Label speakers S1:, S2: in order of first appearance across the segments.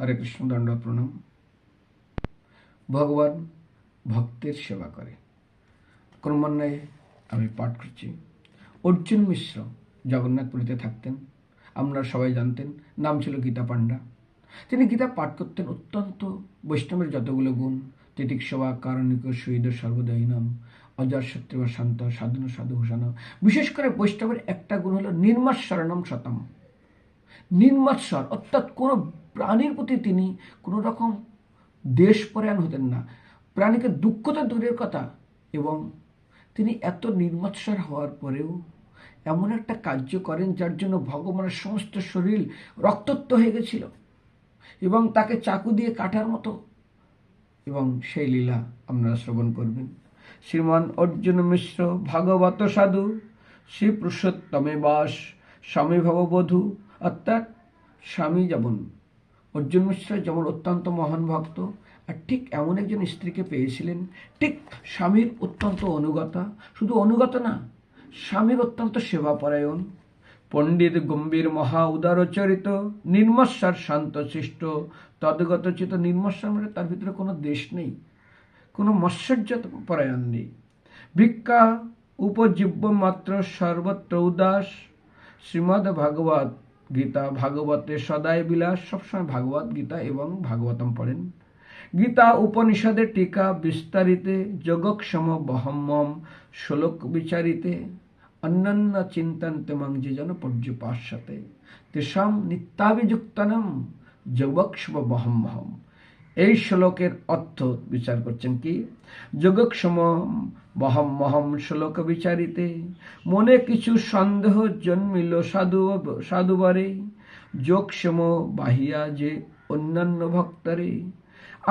S1: হরে কৃষ্ণ দণ্ড প্রণাম। ভগবান ভক্তের সেবা করে। ক্রমান্বয়ে আমি পাঠ করছি। অর্জুন মিশ্র জগন্নাথপুরীতে থাকতেন। আপনারা সবাই জানতেন, নাম ছিল গীতা পাণ্ডা। তিনি গীতা পাঠ করতেন অত্যন্ত বৈষ্ণবের যতগুলো গুণ, তিতিক সেবা, কারণিক শহীদ সর্বদায়ী নাম অজার শত্রু শান্ত, সাধন, সাধু, ভূষণ। বিশেষ করে বৈষ্ণবের একটা গুণ হলো শরণম শতম। নির্মাৎসর অর্থাৎ কোনো প্রাণীর প্রতি তিনি কোনো রকম দেশপরায়ণ হতেন না। প্রাণীকে দুঃখ তো দূরের কথা এবং তিনি এত নির্মাৎসর হওয়ার পরেও এমন একটা কার্য করেন যার জন্য ভগবানের সমস্ত শরীর রক্তত্ব হয়ে গেছিল এবং তাকে চাকু দিয়ে কাটার মতো এবং সেই লীলা আপনারা শ্রবণ করবেন। শ্রীমান অর্জুন মিশ্র ভাগবত সাধু শ্রী পুরুষোত্তমে বাস স্বামী ভববধূ অর্থাৎ স্বামী যেমন অর্জুন মিশ্র যেমন অত্যন্ত মহান ভক্ত, আর ঠিক এমন একজন স্ত্রীকে পেয়েছিলেন, ঠিক স্বামীর অত্যন্ত অনুগতা। শুধু অনুগত না, স্বামীর অত্যন্ত সেবাপরায়ণ। পণ্ডিত গম্ভীর মহা উদারচরিত নির্মস্বর শান্ত শিষ্ট তদগত চিত নির্মস্বর মানে তার ভিতরে কোনো দেশ নেই, কোনো মৎসর্য পরায়ণ নেই। ভিক্ষা, উপজীব্য মাত্র সর্বত্র উদাস। শ্রীমদ ভাগবত গীতা, ভাগবতে সদায় বিলাস, সবসময় ভাগবত গীতা এবং ভাগবতম পড়েন। গীতা উপনিষদে টিকা বিস্তারিতে, যোগক্ষম বহম্মম শ্লোক বিচারিতে, অন্যান্য চিন্তন্তে মাং যে যেন পর্যুপাস্যতে। তেষাম নিত্যাভিযুক্তনম যোগক্ষম বহম্মহম। এই শ্লোকের অর্থ বিচার করছেন কি? যোগক্ষম বহম মহম শ্লোক বিচারিতে মনে কিছু সন্দেহ জন্মিল সাধু সাধুবারে যোগক্ষম বাহিয়া যে অন্যান্য ভক্তরে।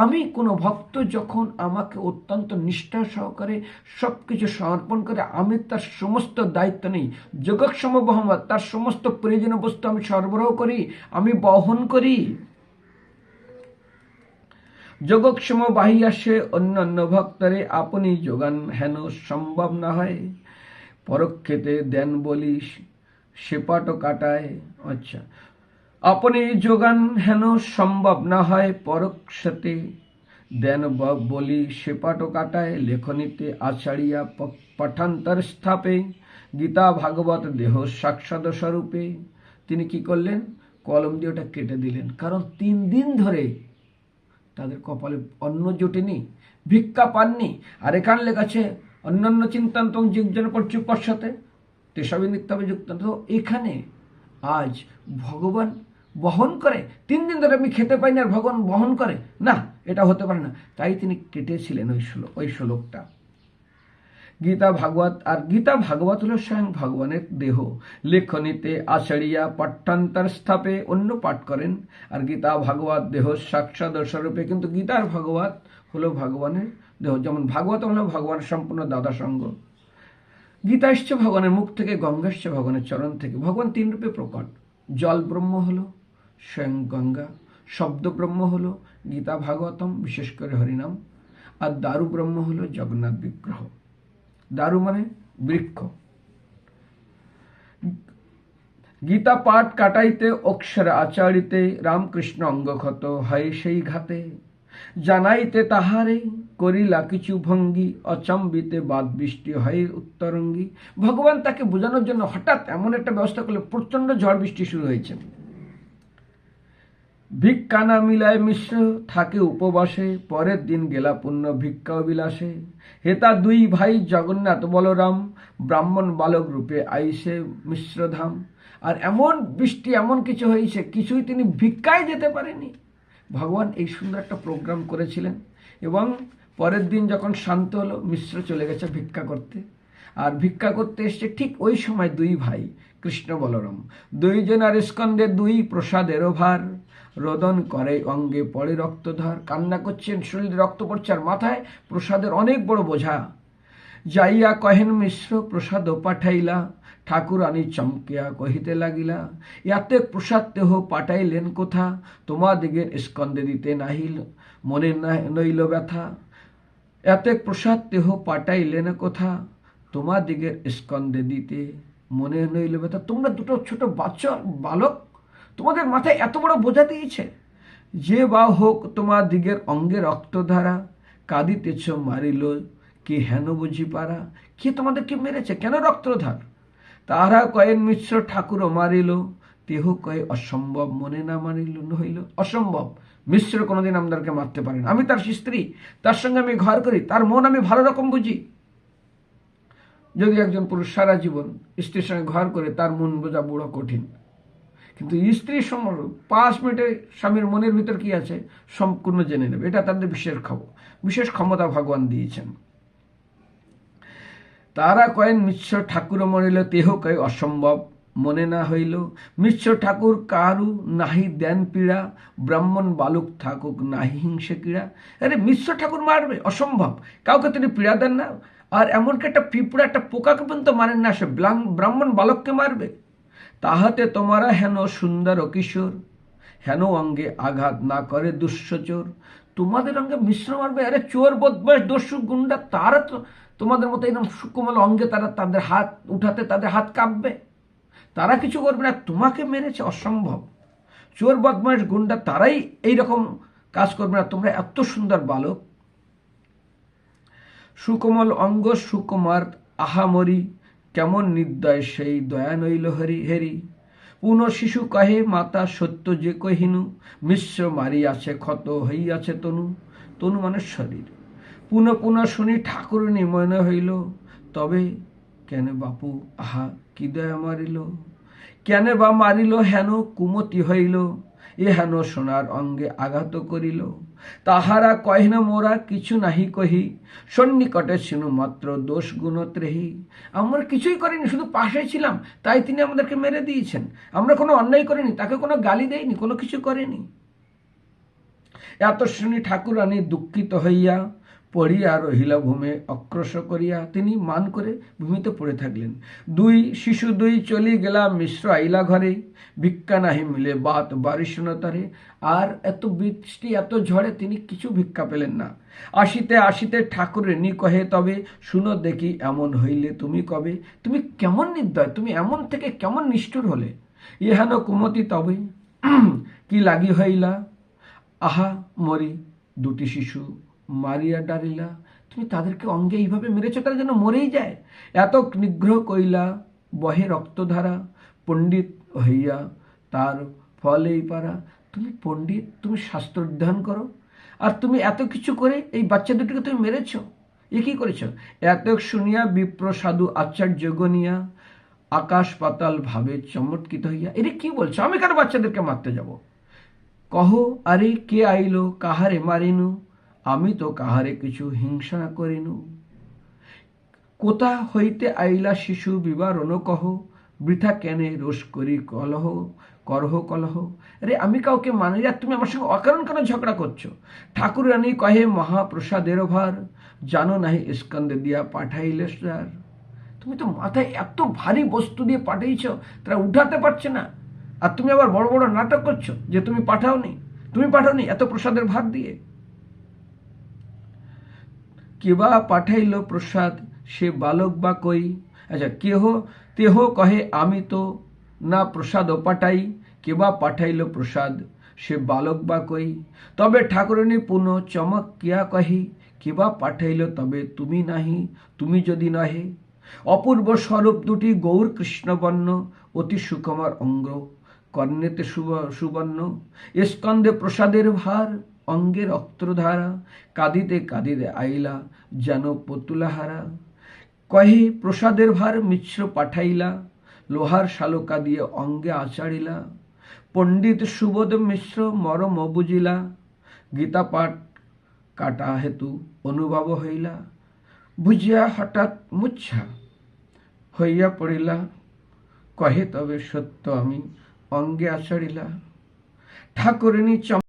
S1: আমি কোনো ভক্ত যখন আমাকে অত্যন্ত নিষ্ঠা সহকারে সব কিছু সমর্পণ করে, আমি তার সমস্ত দায়িত্ব নেই। যোগক্ষম বহমত তার সমস্ত প্রয়োজনীয় বস্তু আমি সরবরাহ করি, আমি বহন করি। যোগক্ষম বাহি আসে অন্যান্য ভক্তরে আপনি যোগান হেন সম্ভব না হয় পরক্ষেতে দেন বলি সেপাটো কাটায়। আচ্ছা আপনি যোগান হেন সম্ভব না হয় পরক্ষতে দেন বলি সেপাটো কাটায়। লেখনীতে আছাড়িয়া পাঠান্তর স্থাপে, গীতা ভাগবত দেহ সাক্ষাৎ স্বরূপে। তিনি কি করলেন? কলম দিয়ে ওটা কেটে দিলেন। কারণ তিন দিন ধরে তাদের কপালে অন্ন জোটেনি, ভিক্ষা পাননি। আর এখানে লেখা আছে, অন্যান্য চিন্তান্ত জীবজন করছে পশ্চাতে তেসবই নিত্যাবে যুক্ত। তো এখানে আজ ভগবান বহন করে, তিন দিন ধরে আমি খেতে পাই না আর ভগবান বহন করে। না, এটা হতে পারে না। তাই তিনি কেটেছিলেন ওই শ্লোক ওই শ্লোকটা। গীতা ভাগবত, আর গীতা ভাগবত হল স্বয়ং ভগবানের দেহ। লেখনীতে আষাঢ়িয়া পাঠ্যান্তর স্থাপে অন্য পাঠ করেন, আর গীতা ভাগবত দেহ সাক্ষাৎ কিন্তু গীতার ভাগবত হলো ভগবানের দেহ। যেমন ভাগবত হলো ভগবানের সম্পূর্ণ দাদা সঙ্গ। গীতা এসছে ভগবানের মুখ থেকে, গঙ্গা এসছে ভগবানের চরণ থেকে। ভগবান তিন রূপে প্রকট। জল ব্রহ্ম হলো স্বয়ং গঙ্গা, শব্দ ব্রহ্ম হলো গীতা ভাগবতম, বিশেষ করে হরিনাম, আর দারু ব্রহ্ম হলো জগন্নাথ বিগ্রহ। দারু মানে বৃক্ষ। গীতা পাঠ কাটাইতে, অক্ষর আচারিতে, রামকৃষ্ণ অঙ্গক্ষত হয় সেই ঘাতে। জানাইতে তাহারে, করিলা কিছু ভঙ্গি, অচম্বিতে বাদ বৃষ্টি হয় উত্তরঙ্গি। ভগবান তাকে বোঝানোর জন্য হঠাৎ এমন একটা ব্যবস্থা করলে প্রচণ্ড ঝড় বৃষ্টি শুরু হয়েছে। ভিক্ষা না মিলায় মিশ্র থাকে উপবাসে, পরের দিন গেলা পুণ্য ভিক্ষা বিলাসে হেতা দুই ভাই জগন্নাথ বলরাম, ব্রাহ্মণ বালক রূপে আইসে মিশ্রধাম। আর এমন বৃষ্টি, এমন কিছু হয়েছে, কিছুই তিনি ভিক্ষায় যেতে পারেনি। ভগবান এই সুন্দর একটা প্রোগ্রাম করেছিলেন এবং পরের দিন যখন শান্ত হলো, মিশ্র চলে গেছে ভিক্ষা করতে। আর ভিক্ষা করতে এসছে ঠিক ওই সময় দুই ভাই, কৃষ্ণ বলরাম। দুইজনার স্কন্ধে দুই প্রসাদেরও ভার। রোদন করে অঙ্গে পড়ে রক্তধার। কান্না করছেন, শরীরে রক্ত পড়ছে আর মাথায় প্রসাদের অনেক বড় বোঝা। যাইয়া কহেন মিশ্র প্রসাদ পাঠাইলা। ঠাকুর আনি চমকিয়া কহিতে লাগিলা, ইয়াতে প্রসাদ দেহ পাঠাইলেন কোথা? তোমাদিগের স্কন্দে দিতে নাহিল, মনে নইল ব্যথা। এতে প্রসাদ দেহ পাঠাইলেন কোথা? তোমাদিগের স্কন্দে দিতে মনে নইল ব্যথা। তোমরা দুটো ছোট বাচ্চা বালক তোমাদের মাথায় এত বড় বোঝা দিয়েছে? যে বা হোক তোমার দিগের অঙ্গে রক্তধারা, কাঁদিতেছ মারিল কে হেন বুঝি পারা? কে তোমাদেরকে মেরেছে? কেন রক্তধার? তাহারা কয়েন মিশ্র ঠাকুর মারিল দেহ কয়ে অসম্ভব মনে না মানিল হইল অসম্ভব। মিশ্র কোনোদিন আমাদেরকে মারতে পারেন আমি তার স্ত্রী, তার সঙ্গে আমি ঘর করি, তার মন আমি ভালো রকম বুঝি। যদি একজন পুরুষ সারা জীবন স্ত্রীর সঙ্গে ঘর করে, তার মন বোঝা বুড়ো কঠিন। কিন্তু স্ত্রীর সময় পাঁচ মিনিটে স্বামীর মনের ভিতর কি আছে সম্পূর্ণ জেনে নেবে। এটা তাদের বিশেষ খবর। বিশেষ ক্ষমতা ভগবান দিয়েছেন। তারা কয়েন, মিশ্র ঠাকুর মরিল, তেহ কয়, অসম্ভব মনে না হইল। মিশ্র ঠাকুর কারু নাহি দেন পীড়া, ব্রাহ্মণ বালক থাকুক নাহি হিংসে ক্রীড়া আরে, মিশ্র ঠাকুর মারবে, অসম্ভব। কাউকে তিনি পীড়া দেন না। আর এমনকি একটা পিঁপড়া, একটা পোকাকে পর্যন্ত মারেন না সে। ব্রাহ্মণ বালককে মারবে। তাহাতে তোমারা হেন সুন্দর কিশোর, হেন অঙ্গে আঘাত না করে দুঃসচোর তোমাদের অঙ্গে মিশ্র মারবে? আরে চোর বদমাস দস্যু, গুন্ডা, তারা তো তোমাদের মতো এরকম সুকুমল অঙ্গে তারা তাদের হাত উঠাতে তাদের হাত কাঁপবে। তারা কিছু করবে না, তোমাকে মেরেছে, অসম্ভব। চোর বদমাস গুন্ডা, তারাই এই রকম কাজ করবে না, তোমরা এত সুন্দর বালক। সুকোমল অঙ্গ, সুকুমার আহামরি কেমন নির্দয় সেই দয়া নইল হরি, হেরি? পুন শিশু কহে মাতা সত্য যে কহিনু? মিশ্র মারিয়াছে, ক্ষত হইয়াছে তনু। তনু মানে শরীর। পুন পুন শুনি ঠাকুর নিময়ন হইল। তবে কেন বাপু আহা কি দয়া মারিল? কেন বা মারিল হেন কুমতি হইল? এ হেন সোনার অঙ্গে আঘাত করিল। তাহারা কহিন মোরা কিছু নাহি কহি, সন্নিকটে ছিনু মাত্র দোষ গুণত্রেহি আমরা কিছুই করিনি, শুধু পাশে ছিলাম, তাই তিনি আমাদেরকে মেরে দিয়েছেন। আমরা কোনো অন্যায় করিনি, তাকে কোনো গালি দেয়নি কোনো কিছু করেনি। এত শুনি ঠাকুরানী দুঃখিত হইয়া পড়িয়া রহিলা ভূমে অক্রশ করিয়া তিনি মান করে ভূমিতে পড়ে থাকলেন। দুই শিশু দুই চলি গেলা মিশ্র আইলা ঘরে। ভিক্ষা নাহি মিলে বাত বারিশনতারে আর এত বৃষ্টি, এত ঝড়ে তিনি কিছু ভিক্ষা পেলেন না। আসিতে আসিতে ঠাকুরেনি কহে, তবে শুনো দেখি এমন হইলে তুমি কবে? তুমি কেমন নির্দয়? তুমি এমন থেকে কেমন নিষ্ঠুর হলে? ইহান কুমতি তবে। কি লাগি হইলা? আহা, মরি দুটি শিশু মারিয়া ডারিলা তুমি তাদেরকে অঙ্গে এইভাবে মেরেছো, তারা যেন মরেই যায়? এত নিগ্রহ কইলা, বহে রক্তধারা, পণ্ডিত হইয়া তার ফলেই পারা তুমি পণ্ডিত, তুমি শাস্ত্র অধ্যয়ন করো, আর তুমি এত কিছু করে এই বাচ্চা দুটিকে তুমি মেরেছো? এ কি করেছ? এত শুনিয়া বিপ্র সাধু আচার্য গনিয়া আকাশ পাতাল ভাবে চমৎকৃত হইয়া এটা কি বলছো? আমি কেন বাচ্চাদেরকে মারতে যাব? কহ, আরে কে আইলো? কাহারে মারিনু? আমি তো কাহারে কিছু হিংসা করিনু। কোথা হইতে আইলা শিশু বিবরণ কহ, বৃথা কেনে রোষ করি কলহ, করহ কলহ। আরে, আমি কাউকে মানি আর তুমি আমার সঙ্গে অকারণ কেন ঝগড়া করছ? ঠাকুর রানী কহে, মহাপ্রসাদের ভার, জানো নাহি স্কন্দে দিয়া পাঠাইলে স্যার। তুমি তো মাথায় এত ভারী বস্তু দিয়ে পাঠিয়েছ তারা উঠাতে পারছে না। আর তুমি আবার বড় বড় নাটক করছ যে তুমি পাঠাওনি। তুমি পাঠাওনি এত প্রসাদের ভার দিয়ে। কেবা পাঠাইল প্রসাদ, সে বালক বা কই? আচ্ছা কেহ, তেহ কহে, আমি তো না প্রসাদ পাঠাই কেবা পাঠাইল প্রসাদ, সে বালক বা কই? তবে ঠাকুরানী পুনঃ চমক কিয়া কহি, কেবা পাঠাইল, তবে তুমি নাহি, তুমি যদি নহে। অপূর্ব স্বরূপ দুটি গৌর কৃষ্ণবর্ণ, অতি সুকুমার অঙ্গ, কর্ণেতে সুব- সুবর্ণ স্কন্দে প্রসাদের ভার অঙ্গে রক্তধারা, কাঁদিতে কাঁদিতে আইলা, যেন পতুলাহারা। কহে, প্রসাদের ভার মিশ্র পাঠাইলা, লোহার শালকা দিয়ে অঙ্গে আচারিলা পণ্ডিত সুবোধ মিশ্র মরম বুঝিলা গীতা পাঠ কাটা হেতু অনুভব হইলা। বুঝিয়া হঠাৎ মুচ্ছা হইয়া পড়িলা, কহে, তবে সত্য আমি অঙ্গে আচরিলা ঠাকুরিনী চম